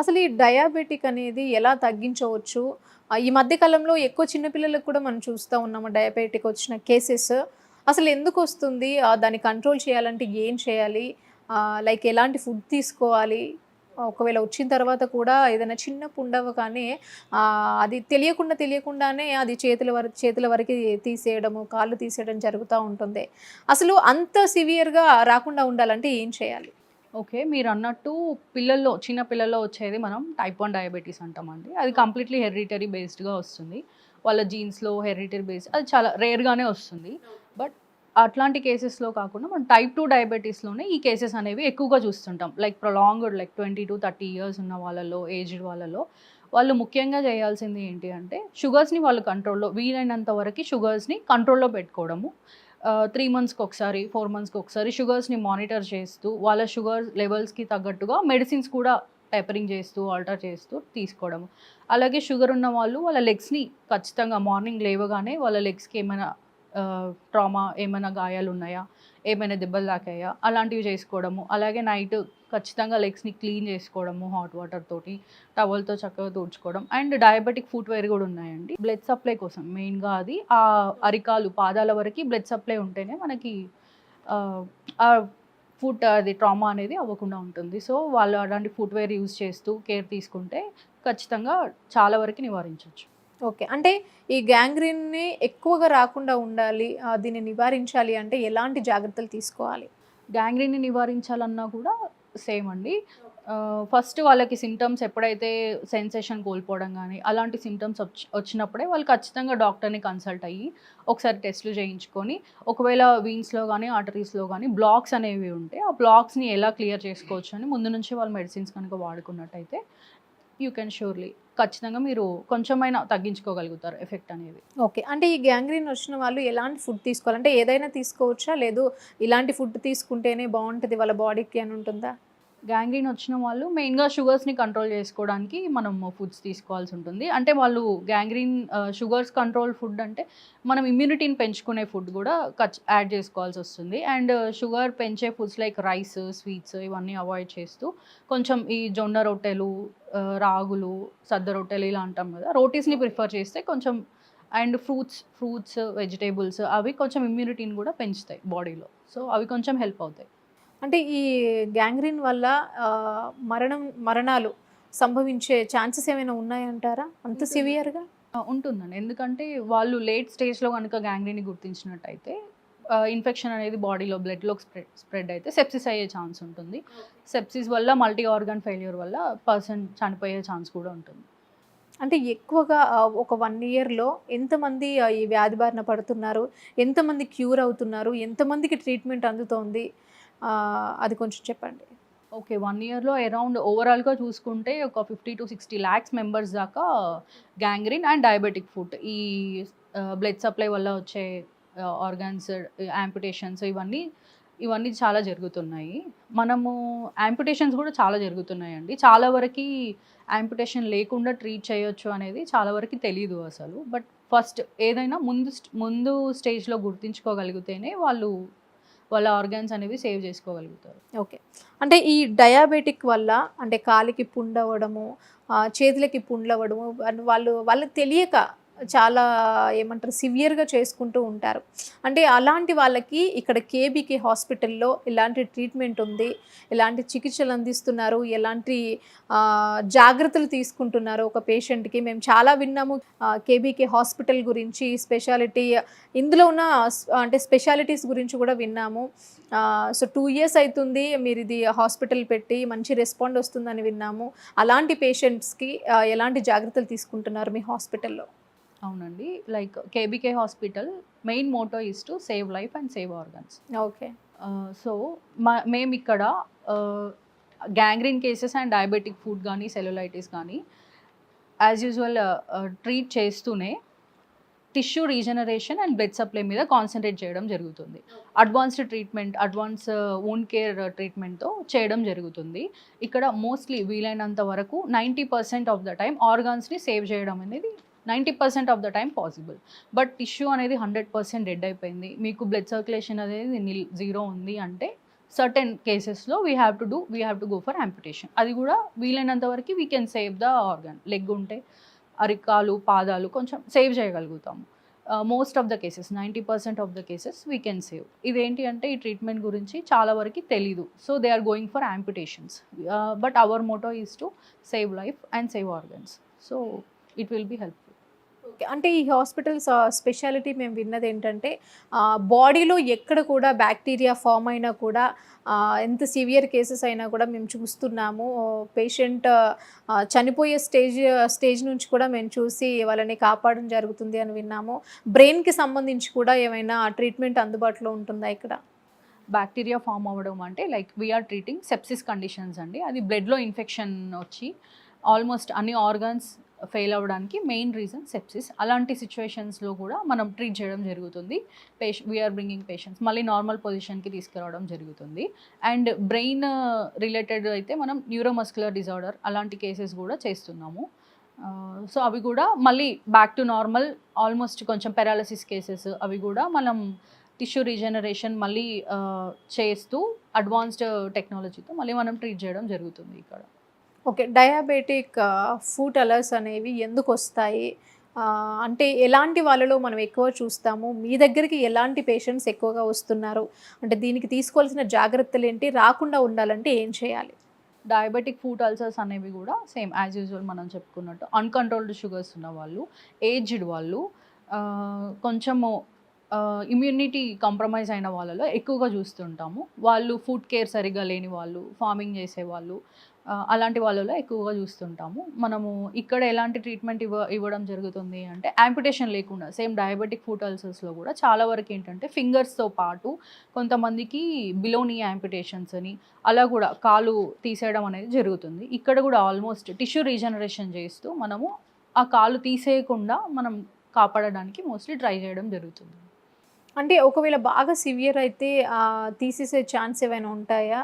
అసలు ఈ డయాబెటిక్ అనేది ఎలా తగ్గించవచ్చు? ఈ మధ్య కాలంలో ఎక్కువ చిన్నపిల్లలకు కూడా మనం చూస్తూ ఉన్నాము డయాబెటిక్ వచ్చిన కేసెస్. అసలు ఎందుకు వస్తుంది? దాన్ని కంట్రోల్ చేయాలంటే ఏం చేయాలి? లైక్ ఎలాంటి ఫుడ్ తీసుకోవాలి? ఒకవేళ వచ్చిన తర్వాత కూడా ఏదైనా చిన్న పుండవ కానీ అది తెలియకుండా తెలియకుండానే అది చేతుల వరకు చేతుల వరకు తీసేయడము కాళ్ళు తీసేయడం జరుగుతూ ఉంటుంది. అసలు అంత సివియర్గా రాకుండా ఉండాలంటే ఏం చేయాలి? ఓకే మీరు అన్నట్టు పిల్లల్లో చిన్న పిల్లల్లో వచ్చేది మనం టైప్ వన్ డయాబెటీస్ అంటామండి అది కంప్లీట్లీ హెరిటరీ బేస్డ్గా వస్తుంది. వాళ్ళ జీన్స్లో హెరిటరీ బేస్ అది చాలా రేర్గానే వస్తుంది. బట్ అట్లాంటి కేసెస్లో కాకుండా మనం టైప్ టూ డయాబెటీస్లోనే ఈ కేసెస్ అనేవి ఎక్కువగా చూస్తుంటాం. Like prolonged like twenty to thirty years ఉన్న వాళ్ళలో ఏజ్డ్ వాళ్ళలో. వాళ్ళు ముఖ్యంగా చేయాల్సింది ఏంటి అంటే షుగర్స్ని వాళ్ళు కంట్రోల్లో వీలైనంత వరకు షుగర్స్ని కంట్రోల్లో పెట్టుకోవడము. త్రీ మంత్స్కి ఒకసారి ఫోర్ మంత్స్కి ఒకసారి షుగర్స్ని మానిటర్ చేస్తూ వాళ్ళ షుగర్ లెవెల్స్కి తగ్గట్టుగా మెడిసిన్స్ కూడా టైపరింగ్ చేస్తూ ఆల్టర్ చేస్తూ తీసుకోవడం అలాగే షుగర్ ఉన్న వాళ్ళు వాళ్ళ లెగ్స్ని ఖచ్చితంగా మార్నింగ్ లేవగానే వాళ్ళ లెగ్స్కి ఏమైనా ట్రామా ఏమైనా గాయాలు ఉన్నాయా? ఏమైనా దెబ్బలు తాకాయా? అలాంటివి చేసుకోవడము. అలాగే నైట్ ఖచ్చితంగా లెగ్స్ని క్లీన్ చేసుకోవడము హాట్ వాటర్ తోటి టవల్తో చక్కగా తుడుచుకోవడం. అండ్ డయాబెటిక్ ఫుట్వేర్ కూడా ఉన్నాయండి. బ్లడ్ సప్లై కోసం మెయిన్గా అది. ఆ అరికాలు పాదాల వరకు బ్లడ్ సప్లై ఉంటేనే మనకి ఆ, ఫుట్ అది ట్రామా అనేది అవ్వకుండా ఉంటుంది. సో వాళ్ళు అలాంటి ఫుట్వేర్ యూజ్ చేస్తూ కేర్ తీసుకుంటే ఖచ్చితంగా చాలా వరకు నివారించవచ్చు ఓకే. అంటే ఈ గ్యాంగ్రీన్ని ఎక్కువగా రాకుండా ఉండాలి దీన్ని నివారించాలి అంటే ఎలాంటి జాగ్రత్తలు తీసుకోవాలి? గ్యాంగ్రీన్ని నివారించాలన్నా కూడా సేమ్ అండి. ఫస్ట్ వాళ్ళకి సిమ్టమ్స్ ఎప్పుడైతే సెన్సేషన్ కోల్పోవడం కానీ అలాంటి సిమ్టమ్స్ వచ్చి వచ్చినప్పుడే వాళ్ళు ఖచ్చితంగా డాక్టర్ని కన్సల్ట్ అయ్యి ఒకసారి టెస్ట్లు చేయించుకొని ఒకవేళ వీన్స్లో కానీ ఆర్టరీస్లో కానీ బ్లాక్స్ అనేవి ఉంటే ఆ బ్లాక్స్ని ఎలా క్లియర్ చేసుకోవచ్చు అని ముందు నుంచి వాళ్ళు మెడిసిన్స్ కనుక వాడుకున్నట్టయితే యూ కెన్ షూర్లీ ఖచ్చితంగా మీరు కొంచెమైనా తగ్గించుకోగలుగుతారు ఎఫెక్ట్ అనేది. ఓకే. అంటే ఈ గ్యాంగ్రీన్ వచ్చిన వాళ్ళు ఎలాంటి ఫుడ్ తీసుకోవాలి? అంటే ఏదైనా తీసుకోవచ్చా? లేదు ఇలాంటి ఫుడ్ తీసుకుంటేనే బాగుంటుంది వాళ్ళ బాడీకి అని ఉంటుందా? గ్యాంగ్రీన్ వచ్చిన వాళ్ళు మెయిన్గా షుగర్స్ని కంట్రోల్ చేసుకోవడానికి మనం ఫుడ్స్ తీసుకోవాల్సి ఉంటుంది. అంటే వాళ్ళు గ్యాంగ్రీన్ షుగర్స్ కంట్రోల్ ఫుడ్ అంటే మనం ఇమ్యూనిటీని పెంచుకునే ఫుడ్ కూడా ఖచ్ యాడ్ చేసుకోవాల్సి వస్తుంది. అండ్ షుగర్ uh, పెంచే ఫుడ్స్ లైక్ రైస్ స్వీట్స్ ఇవన్నీ అవాయిడ్ చేస్తూ కొంచెం ఈ జొన్న రొట్టెలు uh, రాగులు సద్ద రొట్టెలు ఇలా అంటాం కదా రోటీస్ని ప్రిఫర్ చేస్తే కొంచెం అండ్ ఫ్రూట్స్ ఫ్రూట్స్ వెజిటేబుల్స్ అవి కొంచెం ఇమ్యూనిటీని కూడా పెంచుతాయి బాడీలో సో అవి కొంచెం హెల్ప్ అవుతాయి. అంటే ఈ గ్యాంగ్రీన్ వల్ల మరణం మరణాలు సంభవించే ఛాన్సెస్ ఏమైనా ఉన్నాయంటారా? అంత సివియర్గా? ఉంటుందండి. ఎందుకంటే వాళ్ళు లేట్ స్టేజ్లో కనుక గ్యాంగ్రీని గుర్తించినట్టయితే ఇన్ఫెక్షన్ అనేది బాడీలో బ్లడ్లోకి స్ప్రెడ్ స్ప్రెడ్ అయితే సెప్సిస్ అయ్యే ఛాన్స్ ఉంటుంది. సెప్సిస్ వల్ల మల్టీ ఆర్గాన్ ఫెయిల్యూర్ వల్ల పర్సన్ చనిపోయే ఛాన్స్ కూడా ఉంటుంది. అంటే ఎక్కువగా ఒక వన్ ఇయర్లో ఎంతమంది ఈ వ్యాధి బారిన పడుతున్నారు? ఎంతమంది క్యూర్ అవుతున్నారు? ఎంతమందికి ట్రీట్మెంట్ అందుతోంది? అది కొంచెం చెప్పండి. ఓకే వన్ ఇయర్లో అరౌండ్ ఓవరాల్గా చూసుకుంటే ఒక fifty to sixty lakhs members దాకా గ్యాంగ్రీన్ అండ్ డయాబెటిక్ ఫుడ్ ఈ బ్లడ్ సప్లై వల్ల వచ్చే ఆర్గాన్స్ యాంపిటేషన్స్ ఇవన్నీ ఇవన్నీ చాలా జరుగుతున్నాయి. మనము యాంపిటేషన్స్ కూడా చాలా జరుగుతున్నాయండి. చాలా వరకు యాంపిటేషన్ లేకుండా ట్రీట్ చేయొచ్చు అనేది చాలా వరకు తెలియదు అసలు. బట్ ఫస్ట్ ఏదైనా ముందు ముందు స్టేజ్లో గుర్తించుకోగలిగితేనే వాళ్ళు వాళ్ళ ఆర్గాన్స్ అనేవి సేవ్ చేసుకోగలుగుతారు. ఓకే. అంటే ఈ డయాబెటిక్ వల్ల అంటే కాలికి పుండవడము చేతులకి పుండ్లు వాళ్ళు వాళ్ళకి తెలియక చాలా ఏమంటారు సివియర్గా చేసుకుంటూ ఉంటారు. అంటే అలాంటి వాళ్ళకి ఇక్కడ కేబీకే హాస్పిటల్లో ఇలాంటి ట్రీట్మెంట్ ఉంది ఎలాంటి చికిత్సలు అందిస్తున్నారు ఎలాంటి జాగ్రత్తలు తీసుకుంటున్నారు ఒక పేషెంట్కి. మేము చాలా విన్నాము కేబీకే హాస్పిటల్ గురించి స్పెషాలిటీ ఇందులో ఉన్న అంటే స్పెషాలిటీస్ గురించి కూడా విన్నాము. సో టూ ఇయర్స్ అవుతుంది మీరు ఇది హాస్పిటల్ పెట్టి మంచి రెస్పాండ్ వస్తుందని విన్నాము. అలాంటి పేషెంట్స్కి ఎలాంటి జాగ్రత్తలు తీసుకుంటున్నారు మీ హాస్పిటల్లో? అవునండి. Like KBK hospital main motto is to save life and save organs. Okay. So మా మేము ఇక్కడ gangrene cases and diabetic foot కానీ సెల్యులైటిస్ కానీ యాజ్ యూజువల్ ట్రీట్ చేస్తూనే tissue regeneration and blood supply మీద కాన్సన్ట్రేట్ చేయడం జరుగుతుంది. Advanced treatment advance wound care ట్రీట్మెంట్తో చేయడం జరుగుతుంది. ఇక్కడ మోస్ట్లీ వీలైనంత వరకు ninety percent of the time ఆర్గాన్స్ని save చేయడం అనేది ninety percent of the time possible but tissue అనేది హండ్రెడ్ పర్సెంట్ డెడ్ అయిపోయింది. మీకు బ్లడ్ సర్క్యులేషన్ అనేది నిల్ జీరో ఉంది అంటే సర్టెన్ కేసెస్లో we have to do we have to go for amputation అది కూడా వీలైనంత వరకు we can save the organ leg ఉంటే అరికాలు పాదాలు కొంచెం సేవ్ చేయగలుగుతాము. Most of the cases ninety percent of the cases we can save ఇదేంటి అంటే ఈ ట్రీట్మెంట్ గురించి చాలా వరకు తెలీదు. So they are going for amputations but our motto is to save life and save organs so it will be helpful okay. అంటే ఈ hospitals speciality మేము విన్నది ఏంటంటే బాడీలో ఎక్కడ కూడా బ్యాక్టీరియా ఫామ్ అయినా కూడా ఎంత సివియర్ కేసెస్ అయినా కూడా మేము చూస్తున్నాము. పేషెంట్ చనిపోయే స్టేజ్ స్టేజ్ నుంచి కూడా మేము చూసి వాళ్ళని కాపాడడం జరుగుతుంది అని విన్నాము. బ్రెయిన్కి సంబంధించి కూడా ఏమైనా ట్రీట్మెంట్ అందుబాటులో ఉంటుందా ఇక్కడ? బ్యాక్టీరియా ఫామ్ అవ్వడం అంటే like we're treating sepsis conditions అండి. అది బ్లడ్లో ఇన్ఫెక్షన్ వచ్చి ఆల్మోస్ట్ అన్ని ఆర్గన్స్ ఫెయిల్ అవ్వడానికి మెయిన్ రీజన్ సెప్సిస్. అలాంటి సిచ్యువేషన్స్లో కూడా మనం ట్రీట్ చేయడం జరుగుతుంది. పేష వీఆర్ బ్రింగింగ్ పేషెంట్స్ మళ్ళీ నార్మల్ పొజిషన్కి తీసుకురావడం జరుగుతుంది. అండ్ బ్రెయిన్ రిలేటెడ్ అయితే మనం న్యూరోమస్కులర్ డిజార్డర్ అలాంటి కేసెస్ కూడా చేస్తున్నాము. Uh, సో అవి కూడా మళ్ళీ బ్యాక్ టు నార్మల్ ఆల్మోస్ట్ కొంచెం పెరాలసిస్ కేసెస్ అవి కూడా మనం టిష్యూ రీజనరేషన్ మళ్ళీ uh, చేస్తూ అడ్వాన్స్డ్ టెక్నాలజీతో uh, మళ్ళీ మనం ట్రీట్ చేయడం జరుగుతుంది ఇక్కడ. ఓకే. డయాబెటిక్ ఫుడ్ అలర్స్ అనేవి ఎందుకు వస్తాయి అంటే ఎలాంటి వాళ్ళలో మనం ఎక్కువ చూస్తాము? మీ దగ్గరికి ఎలాంటి పేషెంట్స్ ఎక్కువగా వస్తున్నారు? అంటే దీనికి తీసుకోవాల్సిన జాగ్రత్తలు ఏంటి? రాకుండా ఉండాలంటే ఏం చేయాలి? డయాబెటిక్ ఫుడ్ అల్సర్స్ అనేవి కూడా సేమ్ యాజ్ యూజువల్ మనం చెప్పుకున్నట్టు. అన్కంట్రోల్డ్ షుగర్స్ ఉన్న వాళ్ళు ఏజ్డ్ వాళ్ళు కొంచెము ఇమ్యూనిటీ కాంప్రమైజ్ అయిన వాళ్ళలో ఎక్కువగా చూస్తుంటాము. వాళ్ళు ఫుడ్ కేర్ సరిగ్గా లేని వాళ్ళు ఫార్మింగ్ చేసే వాళ్ళు అలాంటి వాళ్ళలో ఎక్కువగా చూస్తుంటాము. మనము ఇక్కడ ఎలాంటి ట్రీట్మెంట్ ఇవ్వ ఇవ్వడం జరుగుతుంది అంటే యాంపిటేషన్ లేకుండా సేమ్ డయాబెటిక్ ఫుట్ అల్సర్స్లో కూడా చాలా వరకు ఏంటంటే ఫింగర్స్తో పాటు కొంతమందికి బిలోనీ యాంపిటేషన్స్ అని అలా కూడా కాలు తీసేయడం అనేది జరుగుతుంది. ఇక్కడ కూడా ఆల్మోస్ట్ టిష్యూ రీజనరేషన్ చేస్తూ మనము ఆ కాలు తీసేయకుండా మనం కాపాడడానికి మోస్ట్లీ ట్రై చేయడం జరుగుతుంది. అంటే ఒకవేళ బాగా సివియర్ అయితే తీసేసే ఛాన్స్ ఏమైనా ఉంటాయా?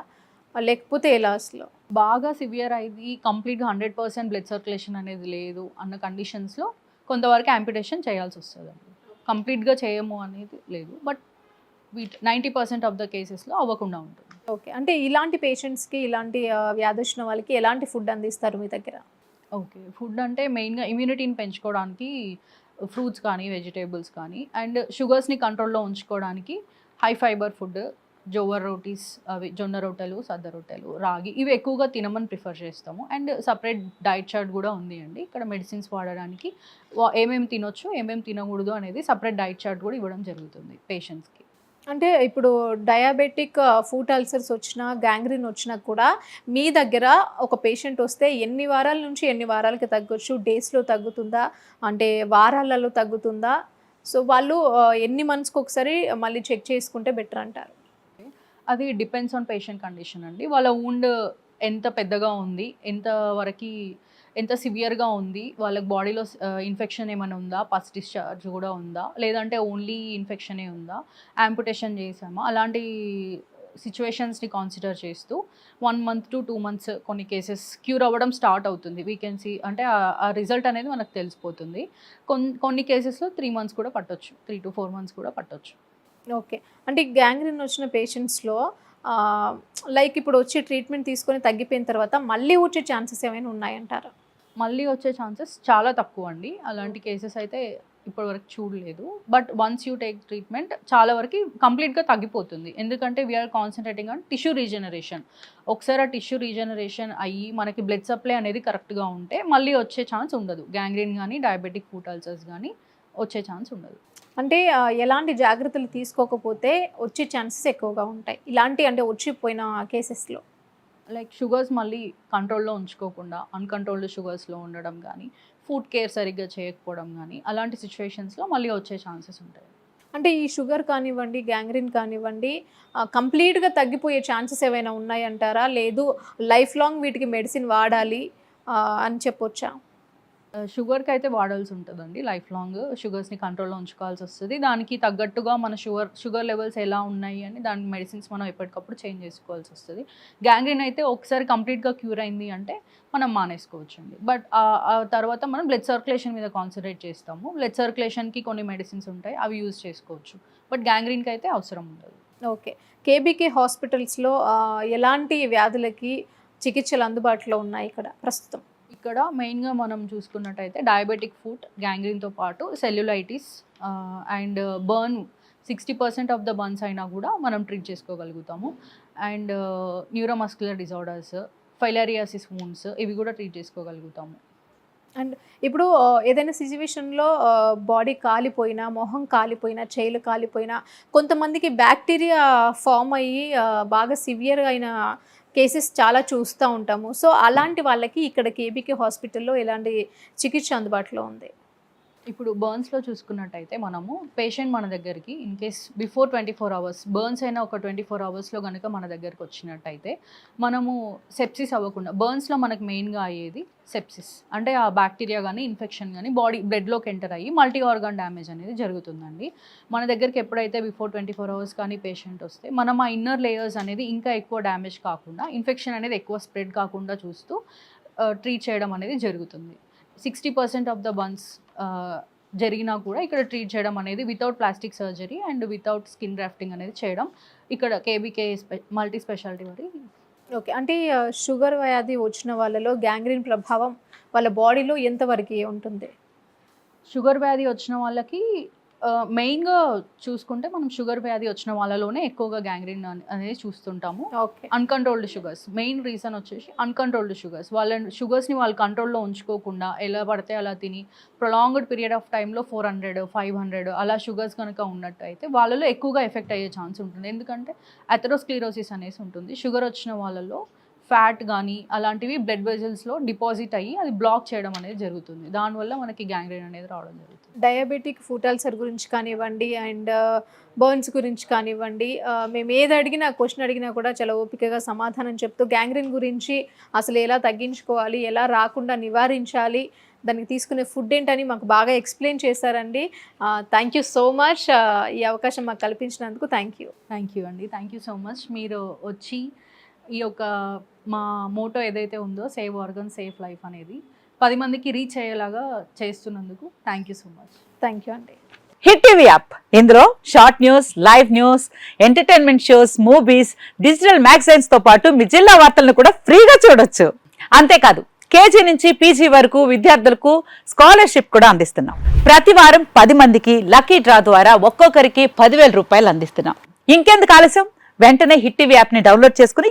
లేకపోతే ఎలా అసలు? బాగా సివియర్ అయింది కంప్లీట్గా హండ్రెడ్ పర్సెంట్ బ్లడ్ సర్క్యులేషన్ అనేది లేదు అన్న కండిషన్స్లో కొంతవరకు యాంపిటేషన్ చేయాల్సి వస్తుంది అండి. కంప్లీట్గా చేయము అనేది లేదు. But with ninety percent of the కేసెస్లో అవ్వకుండా ఉంటుంది. ఓకే అంటే ఇలాంటి పేషెంట్స్కి ఇలాంటి వ్యాధి వచ్చిన వాళ్ళకి ఎలాంటి ఫుడ్ అందిస్తారు మీ దగ్గర? ఓకే ఫుడ్ అంటే మెయిన్గా ఇమ్యూనిటీని పెంచుకోవడానికి ఫ్రూట్స్ కానీ వెజిటేబుల్స్ కానీ అండ్ షుగర్స్ని కంట్రోల్లో ఉంచుకోవడానికి high fibre food jowar rotis అవి జొన్న రొట్టెలు సద్ద రొట్టెలు రాగి ఇవి ఎక్కువగా తినమని ప్రిఫర్ చేస్తాము. అండ్ సపరేట్ డైట్ చార్ట్ కూడా ఉంది అండి. ఇక్కడ మెడిసిన్స్ వాడడానికి వా- ఏమేమి తినొచ్చు ఏమేమి తినకూడదు అనేది సపరేట్ డైట్ చార్ట్ కూడా ఇవ్వడం జరుగుతుంది పేషెంట్స్కి. అంటే ఇప్పుడు డయాబెటిక్ ఫుట్ అల్సర్స్ వచ్చినా గ్యాంగ్రీన్ వచ్చినా కూడా మీ దగ్గర ఒక పేషెంట్ వస్తే ఎన్ని వారాల నుంచి ఎన్ని వారాలకి తగ్గొచ్చు? డేస్లో తగ్గుతుందా? అంటే వారాలలో తగ్గుతుందా? సో వాళ్ళు ఎన్ని మంత్స్కి ఒకసారి మళ్ళీ చెక్ చేసుకుంటే బెటర్ అంటారు. అది డిపెండ్స్ ఆన్ పేషెంట్ కండిషన్ అండి. వాళ్ళ ఊండ్ ఎంత పెద్దగా ఉంది ఎంత వరకు ఎంత సివియర్గా ఉంది వాళ్ళకి బాడీలో ఇన్ఫెక్షన్ uh, ఏమైనా ఉందా పస్ డిశ్చార్జ్ కూడా ఉందా లేదంటే ఓన్లీ ఇన్ఫెక్షనే ఉందా యాంపుటేషన్ చేసామా అలాంటి సిచ్యువేషన్స్ని కాన్సిడర్ చేస్తూ one month to two months కొన్ని కేసెస్ క్యూర్ అవ్వడం స్టార్ట్ అవుతుంది. వీకెన్సీ అంటే ఆ- ఆ రిజల్ట్ అనేది మనకు తెలిసిపోతుంది. కొన్ని కొన్ని కేసెస్లో త్రీ మంత్స్ కూడా పట్టొచ్చు త్రీ టు ఫోర్ మంత్స్ కూడా పట్టొచ్చు. ఓకే. అంటే గ్యాంగ్రీన్ వచ్చిన పేషెంట్స్లో లైక్ ఇప్పుడు వచ్చి ట్రీట్మెంట్ తీసుకొని తగ్గిపోయిన తర్వాత మళ్ళీ వచ్చే ఛాన్సెస్ ఏమైనా ఉన్నాయంటారా? మళ్ళీ వచ్చే ఛాన్సెస్ చాలా తక్కువ అండి అలాంటి కేసెస్ అయితే ఇప్పటివరకు చూడలేదు. But once you take treatment చాలా వరకు కంప్లీట్గా తగ్గిపోతుంది. ఎందుకంటే we're concentrating on tissue regeneration ఒకసారి ఆ టిష్యూ రీజనరేషన్ అయ్యి మనకి బ్లడ్ సప్లై అనేది కరెక్ట్గా ఉంటే మళ్ళీ వచ్చే ఛాన్స్ ఉండదు. గ్యాంగ్రీన్ కానీ డయాబెటిక్ ఫుట్ అల్సర్స్ కానీ వచ్చే ఛాన్స్ ఉండదు. అంటే ఎలాంటి జాగ్రత్తలు తీసుకోకపోతే వచ్చే ఛాన్సెస్ ఎక్కువగా ఉంటాయి. ఇలాంటి అంటే వచ్చిపోయిన కేసెస్లో. లైక్ షుగర్స్ మళ్ళీ కంట్రోల్లో ఉంచుకోకుండా అన్కంట్రోల్డ్ షుగర్స్లో ఉండడం కానీ ఫుడ్ కేర్ సరిగ్గా చేయకపోవడం కానీ అలాంటి సిచ్యువేషన్స్లో మళ్ళీ వచ్చే ఛాన్సెస్ ఉంటాయి. అంటే ఈ షుగర్ కానివ్వండి గ్యాంగ్రీన్ కానివ్వండి కంప్లీట్గా తగ్గిపోయే ఛాన్సెస్ ఏమైనా ఉన్నాయంటారా? లేదు లైఫ్ లాంగ్ వీటికి మెడిసిన్ వాడాలి అని చెప్పొచ్చా? షుగర్కి అయితే వాడాల్సి ఉంటుందండి. లైఫ్ లాంగ్ షుగర్స్ని కంట్రోల్లో ఉంచుకోవాల్సి వస్తుంది. దానికి తగ్గట్టుగా మన షుగర్ షుగర్ లెవెల్స్ ఎలా ఉన్నాయి అని దానికి మెడిసిన్స్ మనం ఎప్పటికప్పుడు చేంజ్ చేసుకోవాల్సి వస్తుంది. గ్యాంగ్రీన్ అయితే ఒకసారి కంప్లీట్గా క్యూర్ అయింది అంటే మనం మానేసుకోవచ్చండి. బట్ ఆ తర్వాత మనం బ్లడ్ సర్క్యులేషన్ మీద కాన్సన్ట్రేట్ చేస్తాము. బ్లడ్ సర్క్యులేషన్కి కొన్ని మెడిసిన్స్ ఉంటాయి. అవి యూజ్ చేసుకోవచ్చు. బట్ గ్యాంగ్రీన్కి అయితే అవసరం ఉండదు. ఓకే. కేబీకే హాస్పిటల్స్లో ఎలాంటి వ్యాధులకి చికిత్సలు అందుబాటులో ఉన్నాయి ఇక్కడ ప్రస్తుతం? ఇక్కడ మెయిన్గా మనం చూసుకున్నట్టయితే డయాబెటిక్ ఫుడ్ గ్యాంగ్రీన్తో పాటు cellulitis and burn sixty percent of the burns అయినా కూడా మనం treat చేసుకోగలుగుతాము. And neuromuscular disorders filariasis wounds ఇవి కూడా ట్రీట్ చేసుకోగలుగుతాము. అండ్ ఇప్పుడు ఏదైనా సిచ్యువేషన్లో బాడీ కాలిపోయినా మొహం కాలిపోయినా చేలు కాలిపోయినా కొంతమందికి బ్యాక్టీరియా ఫామ్ అయ్యి బాగా సివియర్ అయిన కేసెస్ చాలా చూస్తూ ఉంటాము. సో అలాంటి వాళ్ళకి ఇక్కడ కేబీకే హాస్పిటల్లో ఇలాంటి చికిత్స అందుబాటులో ఉంది? ఇప్పుడు బర్న్స్లో చూసుకున్నట్టయితే మనము పేషెంట్ మన దగ్గరికి in case before twenty four hours burns అయినా ఒక ట్వంటీ ఫోర్ అవర్స్లో కనుక మన దగ్గరికి వచ్చినట్టయితే మనము సెప్సిస్ అవ్వకుండా బర్న్స్లో మనకు మెయిన్గా అయ్యేది సెప్సిస్ అంటే ఆ బ్యాక్టీరియా కానీ ఇన్ఫెక్షన్ కానీ బాడీ బ్లడ్లోకి ఎంటర్ అయ్యి మల్టీ ఆర్గాన్ డ్యామేజ్ అనేది జరుగుతుందండి. మన దగ్గరికి ఎప్పుడైతే బిఫోర్ ట్వంటీ ఫోర్ అవర్స్ కానీ పేషెంట్ వస్తే మనం ఆ ఇన్నర్ లేయర్స్ అనేది ఇంకా ఎక్కువ డ్యామేజ్ కాకుండా ఇన్ఫెక్షన్ అనేది ఎక్కువ స్ప్రెడ్ కాకుండా చూస్తూ uh, ట్రీట్ చేయడం అనేది జరుగుతుంది. Sixty percent of the burns జరిగినా కూడా ఇక్కడ ట్రీట్ చేయడం అనేది without plastic surgery and without skin grafting అనేది చేయడం ఇక్కడ కేబీకే మల్టీ స్పెషాలిటీ వారి ఓకే. అంటే షుగర్ వ్యాధి వచ్చిన వాళ్ళలో గ్యాంగ్రీన్ ప్రభావం వాళ్ళ బాడీలో ఎంతవరకు ఉంటుంది? షుగర్ వ్యాధి వచ్చిన వాళ్ళకి మెయిన్గా చూసుకుంటే మనం షుగర్ వ్యాధి వచ్చిన వాళ్ళలోనే ఎక్కువగా గ్యాంగ్రీన్ అనేది చూస్తుంటాము. Okay. Uncontrolled sugars main reason వచ్చేసి అన్కంట్రోల్డ్ షుగర్స్ వాళ్ళ షుగర్స్ని వాళ్ళు కంట్రోల్లో ఉంచుకోకుండా ఎలా పడితే అలా తిని ప్రొలాంగ్డ్ పీరియడ్ ఆఫ్ టైంలో ఫోర్ హండ్రెడ్ ఫైవ్ హండ్రెడ్ అలా షుగర్స్ కనుక ఉన్నట్టయితే వాళ్ళలో ఎక్కువగా ఎఫెక్ట్ అయ్యే ఛాన్స్ ఉంటుంది. ఎందుకంటే అథెరోస్క్లీరోసిస్ అనేసి ఉంటుంది. షుగర్ వచ్చిన వాళ్ళలో ఫ్యాట్ కానీ అలాంటివి బ్లడ్ వెజల్స్లో డిపాజిట్ అయ్యి అది బ్లాక్ చేయడం అనేది జరుగుతుంది. దానివల్ల మనకి గ్యాంగ్రీన్ అనేది రావడం జరుగుతుంది. డయాబెటిక్ ఫుడ్ అల్సర్ గురించి కానివ్వండి అండ్ బర్న్స్ గురించి కానివ్వండి మేము ఏది అడిగినా క్వశ్చన్ అడిగినా కూడా చాలా ఓపికగా సమాధానం చెప్తూ గ్యాంగ్రీన్ గురించి అసలు ఎలా తగ్గించుకోవాలి ఎలా రాకుండా నివారించాలి దానికి తీసుకునే ఫుడ్ ఏంటని మాకు బాగా ఎక్స్ప్లెయిన్ చేశారండి. థ్యాంక్ యూ సో మచ్ ఈ అవకాశం మాకు కల్పించినందుకు థ్యాంక్ యూ థ్యాంక్ యూ అండి. థ్యాంక్ యూ సో మచ్ మీరు వచ్చి ఈ యొక్క మా మోటో ఏదైతే ఉందో సేవ్ ఆర్గన్ సేఫ్ లైఫ్ అనేది పది మందికి రీచ్ అయ్యేలాగా చేస్తున్నందుకు thank you so much. Thank you అండి హిట్ టీవీ యాప్. ఇందులో short news live news entertainment shows movies digital మ్యాగజైన్స్తో పాటు మీ జిల్లా వార్తలను కూడా ఫ్రీగా చూడొచ్చు. అంతేకాదు కేజీ నుంచి పీజీ వరకు విద్యార్థులకు స్కాలర్షిప్ కూడా అందిస్తున్నాం. ప్రతి వారం పది మందికి లక్కీ డ్రా ద్వారా ఒక్కొక్కరికి పదివేల రూపాయలు అందిస్తున్నాం. ఇంకెందుకు ఆలస్యం? వెంటనే హిట్ టీవీ యాప్ని డౌన్లోడ్ చేసుకుని